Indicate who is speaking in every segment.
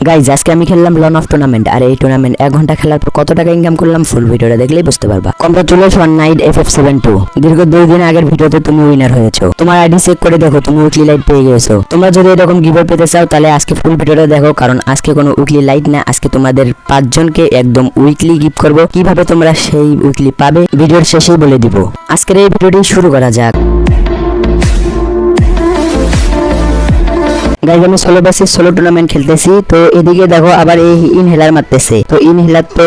Speaker 1: Guys আজকে আমি খেললাম লন অফ টুর্নামেন্ট আর এই টুর্নামেন্ট এক ঘণ্টা খেলার পর কত টাকা ইনকাম করলাম ফুল ভিডিওটা দেখলেই বুঝতে পারবা। Congratulation night F F seven two দীর্ঘ দুই দিন আগের ভিডিওতে তুমি উইনার হয়েছো। তোমার আইডি চেক করে দেখো, তুমি উইকলি লাইট পেয়ে গেছো তোমরা যদি এরকম গিভার পেতে চাও, তাহলে আজকে ফুল ভিডিওটা দেখো, কারণ আজকে কোনো উইকলি লাইট না। আজকে তোমাদের পাঁচজনকে একদম উইকলি গিফট করব। কীভাবে তোমরা সেই উইকলি পাবে, ভিডিওর শেষেই বলে দিব। আজকের এই ভিডিওটি শুরু করা যাক। গাইজ, আমি ষোলো বাসে ষোলো টুর্নামেন্ট খেলতেছি। তো এদিকে দেখো আবার এই ইনহেলার মারতেছে। তো ইনহেলার তো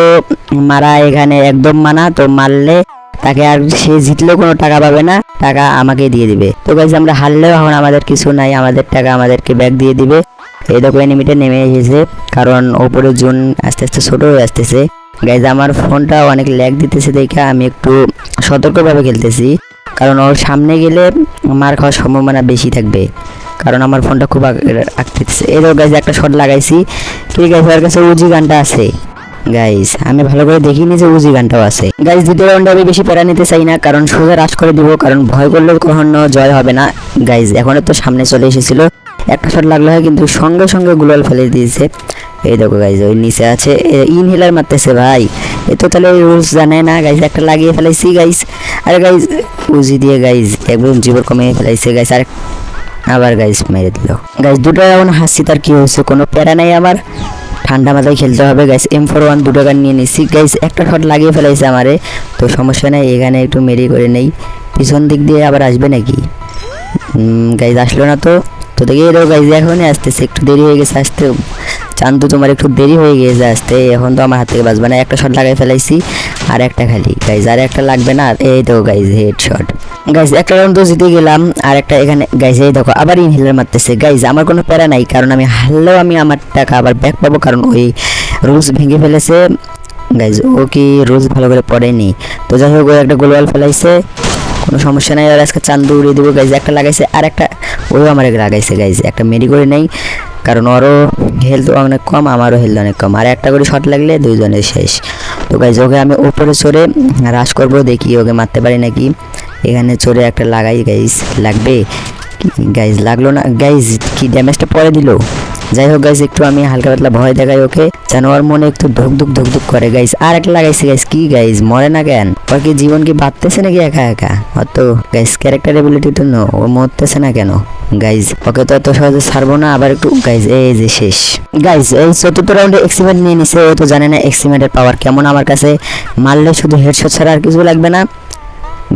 Speaker 1: মারা এখানে একদম মানা, তো মারলে তাকে আর সে জিতলেও কোনো টাকা পাবে না, টাকা আমাকে দিয়ে দিবে। তো গাইজ আমরা হারলেও এখন আমাদের কিছু নাই, আমাদের টাকা আমাদেরকে ব্যাগ দিয়ে দিবে। এই দেখো এনিমিটে নেমে এসেছে, কারণ ওপরে জুন আস্তে আস্তে ছোট হয়ে আসতেছে। গাইজ আমার ফোনটা অনেক ল্যাগ দিতেছে দেখে আমি একটু সতর্কভাবে খেলতেছি। কারণ ওর সামনে গেলে মার খাওয়ার সম্ভাবনা বেশি থাকবে। কারণ আমার ফোনটা খুব আঁকতেছে দেখো গাইজ একটা শট লাগাইছি। কি গাইজ ওর কাছে উজি গানটা আছে? গাইজ আমি ভালো করে দেখিনি যে উজি গানটাও আছে। গাইজ দ্বিতীয় রাউন্ডে আমি বেশি প্যারা নিতে চাই না, কারণ সোজা রাশ করে দিব, কারণ ভয় করলে কখনো জয় হবে না। গাইজ এখন তো সামনে চলে এসেছিল। একটা শট লাগল হয়, কিন্তু সঙ্গে সঙ্গে গুলাল ফেলে দিয়েছে। এই দেখো গাইজ ওই নিচে আছে ইনহেলার মারতেছে ভাই। এ তো তাহলে রুলস জানে না। গাইজ একটা লাগিয়ে ফেলাইছি গাইজ আরে গাইজ উজি দিয়ে গাইজ একদম জীবন কমিয়ে ফেলাইছে গাইজ আর আবার গাইস মেরে দিল। গাইস দুটো রাউন্ড হাসি, তার কি হয়েছে? কোনো প্যারা নাই আমার। ঠান্ডা মাথায় খেলতে হবে গাইস এম ফোর ওয়ান দুটো গান নিয়ে নিছি। গাইস একটা শট লাগিয়ে ফেলাইছে আমারে। তো সমস্যা নেই এখানে একটু মেরি করে নেই। পিছন দিক দিয়ে আবার আসবে নাকি? গাইজ আসলো না তো। তো দেখি এরও গাইজ এখনই আসতেছে। একটু দেরি হয়ে গেছে আসতে চান্দু তোমার একটু দেরি হয়ে গেছে আসতে। এখন তো আমার হাত থেকে বাঁচবে না। একটা শট লাগাই ফেলাইছি। আর একটা খালি। গাইজ আর একটা লাগবে না? এই তো গাইজ হেড শট গাইজ একটা রাউন্ড তো জিতে গেলাম, আর একটা এখানে গাইজ এই দেখো, আবার ইনহেলার মারতেছে। গাইজ আমার কোনো প্যারা নাই, কারণ আমি হারলেও আমি আমার টাকা আবার ব্যাক পাবো, কারণ ওই রুলস ভেঙে ফেলেছে। গাইজ ও কি রুলস ভালো করে পড়েনি। তো যাই হোক একটা গোলওয়াল ফেলাইছে। কোনো সমস্যা নাই, আর আজকে চান্দু উড়িয়ে দেবো। গাইজ একটা লাগাইছে, আর একটা ওও আমার লাগাইছে গাইজ একটা মেরি করে নেই। কারণ ওরও হেলথ অনেক কম, আমারও হেলথ অনেক কম। আর একটা করে শট লাগলে দুইজনের শেষ। তো গাইজ ওকে আমি উপরে চড়ে রাশ করব, দেখি ওকে মারতে পারি নাকি। এখানে চড়ে একটা লাগাই গাইজ লাগবে? গাইজ লাগল না? গাইজ কি ড্যামেজটা পরে দিল? যাই হোক গাইজ একটু আমি হালকা পাতলা ভয় দেখাই ওকে। যেন ওর মনে একটু ধুক ধুক ধুক ধুক করে গাইজ আর একটা লাগাইছে গাইজ কি গাইজ মরে না কেন? ওর কি জীবন কি বাঁধতেছে নাকি একা একা? অত গাইজ ক্যারেক্টার এবিলিটি তো নো ও মরতেছে না কেন? গাইজ ওকে তো এত সহজে ছাড়বো না, আবার একটু গাইজ এই যে শেষ। গাইজ এই চতুর্থ রাউন্ডে এক্সিমেন্ট নিয়ে নিছে, ও তো জানে না এক্সিমেন্টের পাওয়ার কেমন আমার কাছে। মারলে শুধু হেডশট ছাড়া আর কিছু লাগবে না।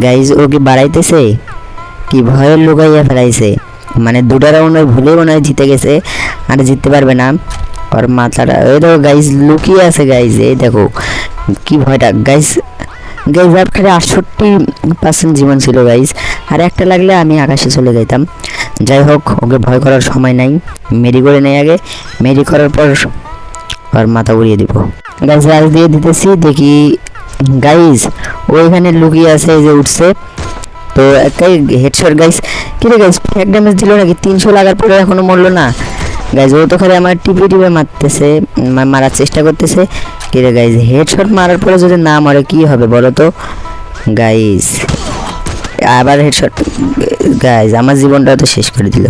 Speaker 1: গাইজ ও কি বাড়াইতেছে? কি ভয়ের লুকাইয়া ফেলাইছে? মানে দুটো রাউন্ড ভুলে মনে হয় জিতে গেছে, আর জিততে পারবে না। ওর মাথাটা ওই দেখো গাইজ লুকিয়ে আছে গাইজ এই দেখো। কি ভয়টা। গাইজ গাইজ খালি আটষট্টি পার্সেন্ট জীবন ছিল গাইজ আর একটা লাগলে আমি আকাশে চলে যাইতাম। যাই হোক ওকে ভয় করার সময় নাই। মেরি করে নেই আগে। মেরি করার পর আর মাথা উড়িয়ে দিব। গাইজ রাজ দিয়ে দিতেছি। দেখি গাইজ ওইখানে লুকিয়ে আছে যে উঠছে। তো একটাই হেডশট গাইস কি রে গাইস ফ্যাক ড্যামেজ দিল নাকি? তিনশো লাগার পরে এখনও মরলো না। গাইজ ও তো খালি আমার টিপে টিপে মারতেছে মারার চেষ্টা করতেছে। কি রে গাইজ হেডশট মারার পরে যদি না মরে, কি হবে বলো তো? গাইজ আবার হেডশট গাইজ আমার জীবনটা তো শেষ করে দিল।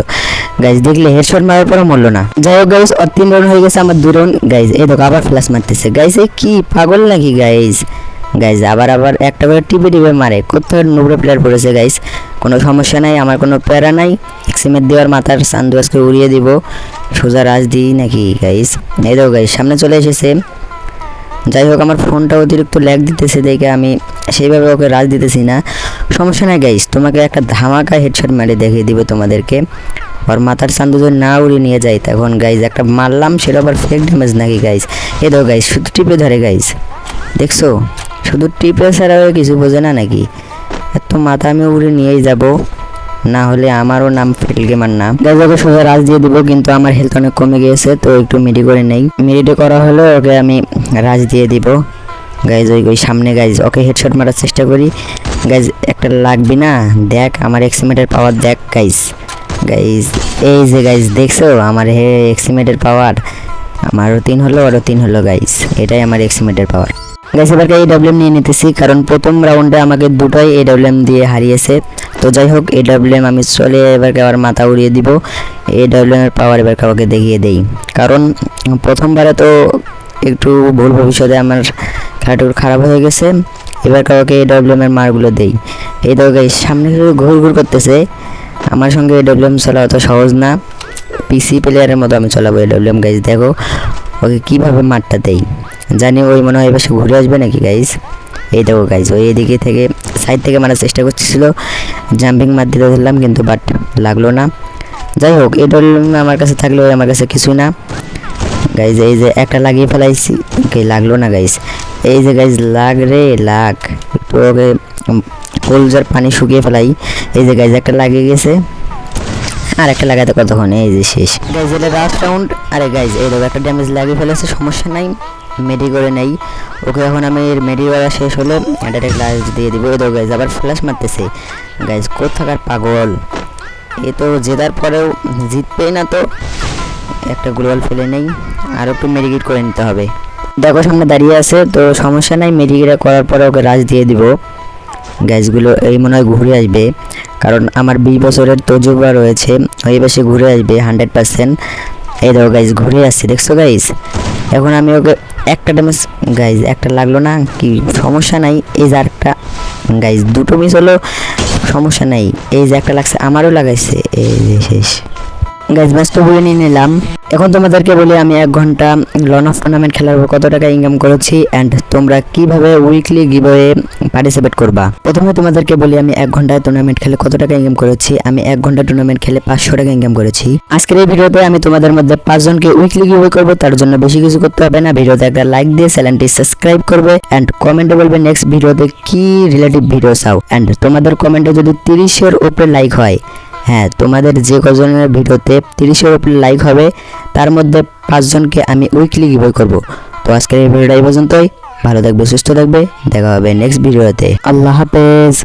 Speaker 1: গাইজ দেখলে হেডশট মারার পরে মরলো না। যাই হোক গাইজ ওর তিন রাউন্ড হয়ে গেছে আমার দু রাউন্ড গাইজ এই দেখো, আবার ফ্ল্যাশ মারতেছে। গাইজ এ কি পাগল নাকি গাইজ গাইজ আবার আবার একটা করে টিপে টিপে মারে। কোথাও নোবরে প্লেয়ার পড়েছে গাইজ কোনো সমস্যা নাই, আমার কোনো প্যারা নাই। এক্সিমেট দেওয়ার মাথার সান্দু উড়িয়ে দিব। সোজা রাজ দিই নাকি গাইজ এই দেখো গাইজ সামনে চলে এসেছে। যাই হোক, আমার ফোনটা অতিরিক্ত ল্যাগ দিতেছে দেখে আমি সেইভাবে ওকে রাজ দিতেছি না। সমস্যা নাই গাইস তোমাকে একটা ধামাকা হেডশট মেরে দেখিয়ে দিবে তোমাদেরকে। ওর মাথার চান্দু যদি না উড়িয়ে নিয়ে যায় তখন গাইজ একটা মারলাম, সেটা আবার ফেক ড্যামেজ নাকি গাইজ এ দেখো গাইজ শুধু টিপে ধরে গাইজ দেখছ? শুধু টিপে ছাড়া ও কিছু বোঝে না নাকি? এত মাথা আমি উড়ে নিয়েই যাব। না হলে আমারও নাম ফেল গেমার নাম গাইজ ওকে সোজা রাজ দিয়ে দিব, কিন্তু আমার হেলথ অনেক কমে গিয়েছে, তো একটু মিডি করে নেই। মিডিটে করা হলো ওকে আমি রাজ দিয়ে দিব। গাইজ ওই ওই সামনে গাইজ ওকে হেডশট মারার চেষ্টা করি। গাইজ একটা লাগবি না। দেখ, আমার এক্সিমেটের পাওয়ার দেখ গাইজ গাইজ এই যে গাইজ দেখছ? আমার হে এক্সিমেটের পাওয়ার আমারও তিন হলো, আরও তিন হলো গাইজ এটাই আমার এক্সিমেটের পাওয়ার গাইস এবার এই ডাব্লিউএম নিয়ে নিতেছি, কারণ প্রথম রাউন্ডে আমাকে দুটোই এই ডাব্লিউএম দিয়ে হারিয়েছে। তো যাই হোক এ ডাব্লিউএম আমি চলে এবার আবার মাথা উড়িয়ে দিব। এ ডাব্লিউএম এর পাওয়ার এবার কাউকে দেখিয়ে দেই। কারণ প্রথমবারে তো একটু ভুল ভবিষ্যতে আমার খেলাটা একটু খারাপ হয়ে গেছে। এবার কাউকে এ ডাব্লিউএম এর মারগুলো দেই। এই তো গাইস সামনে ঘুর ঘুর করতেছে। আমার সঙ্গে এ ডাব্লিউএম চলা অত সহজ না। পিসি প্লেয়ারের মতো আমি চালাবো এ ডাব্লিউএম গাইজ দেখো। ওকে কীভাবে মারটা দেই? জানি ওই মনে হয় এবার ঘুরে আসবে নাকি গাইজ এই দেখো গাইজ ওই এদিকে থেকে সাইড থেকে মারার চেষ্টা করতেছিল। জাম্পিং মার দিতে ধরলাম, কিন্তু বাট লাগল না। যাই হোক এই ডাব্লিউএম আমার কাছে থাকলেও আমার কাছে কিছুই না। গাইজ এই যে একটা লাগিয়ে ফেলাইছি। ওকে, লাগল না গাইজ এই যে গাইজ লাগ রে, লাগ। ওকে কলজার পানি শুকিয়ে ফেলাই। এই যে গাইজ একটা লাগিয়ে গেছে। আর একটা লাগাতে কতক্ষণ? এই যে শেষ। গাইজ এটা লাস্ট রাউন্ড আরে গাইজ এই একটা ড্যামেজ লাগিয়ে ফেলেছে, সমস্যা নাই। মেডি করে নেই। ওকে এখন আমি মেডি করা শেষ হলে ডাইরেক্ট গ্লাস দিয়ে দিব। দেখো গাইজ আবার ফ্ল্যাশ মারতেছে। গাইজ কোথাকার পাগল। এ তো জেতার পরেও জিতবেই না তো। একটা গ্লোবাল ফেলে নেই। আর একটু মেডিকেট করে নিতে হবে। দেখো, সামনে দাঁড়িয়ে আছে, তো সমস্যা নাই মেডিকেট করার পরে ওকে রাজ দিয়ে দিব। গ্যাসগুলো এই মনে হয় ঘুরে আসবে, কারণ আমার বিশ বছরের তজুবা রয়েছে, ওই বেশি ঘুরে আসবে, হান্ড্রেড পার্সেন্ট। এই দেখো গাইজ ঘুরে আসছে, দেখছ গাইজ এখন আমি ওকে একটা ড্যামেজ গাইজ একটা লাগল না, কি সমস্যা নাই, এই যে আরেকটা গাইজ দুটো মিস হলো, সমস্যা নাই, এই যে একটা লাগছে, আমারও লাগাইছে, এই যে শেষ। গাইজ ম্যাচ তো বলে নিয়ে নিলাম। এখন তোমাদেরকে বলি, আমি এক ঘণ্টা লন অফ টুর্নামেন্ট খেলার উপর কত টাকা ইনকাম করেছি অ্যান্ড তোমরা কীভাবে উইকলি গিভওয়ে পার্টিসিপেট করবা? প্রথমে তোমাদেরকে বলি, আমি এক ঘন্টায় টুর্নামেন্ট খেলে কত টাকা ইনকাম করেছি? আমি এক ঘণ্টা টুর্নামেন্ট খেলে পাঁচশো টাকা ইনকাম করেছি। আজকের এই ভিডিওতে আমি তোমাদের মধ্যে পাঁচজনকে উইকলি গিভওয়ে করব, তার জন্য বেশি কিছু করতে হবে না। ভিডিওতে একটা লাইক দিয়ে চ্যানেলটি সাবস্ক্রাইব করবে অ্যান্ড কমেন্টে বলবে নেক্সট ভিডিওতে কি রিলেটিভ ভিডিও চাও। অ্যান্ড তোমাদের কমেন্টে যদি তিরিশের উপরে লাইক হয় হ্যাঁ তোমাদের যে কজনের ভিডিওতে তিরিশের উপরে লাইক হবে, তার মধ্যে পাঁচজনকে আমি উইকলি গিভ করব। তো আজকের এই ভিডিওটা এই পর্যন্তই। ভালো থাকবে, সুস্থ থাকবে। দেখা হবে নেক্সট ভিডিওতে আল্লাহ হাফেজ।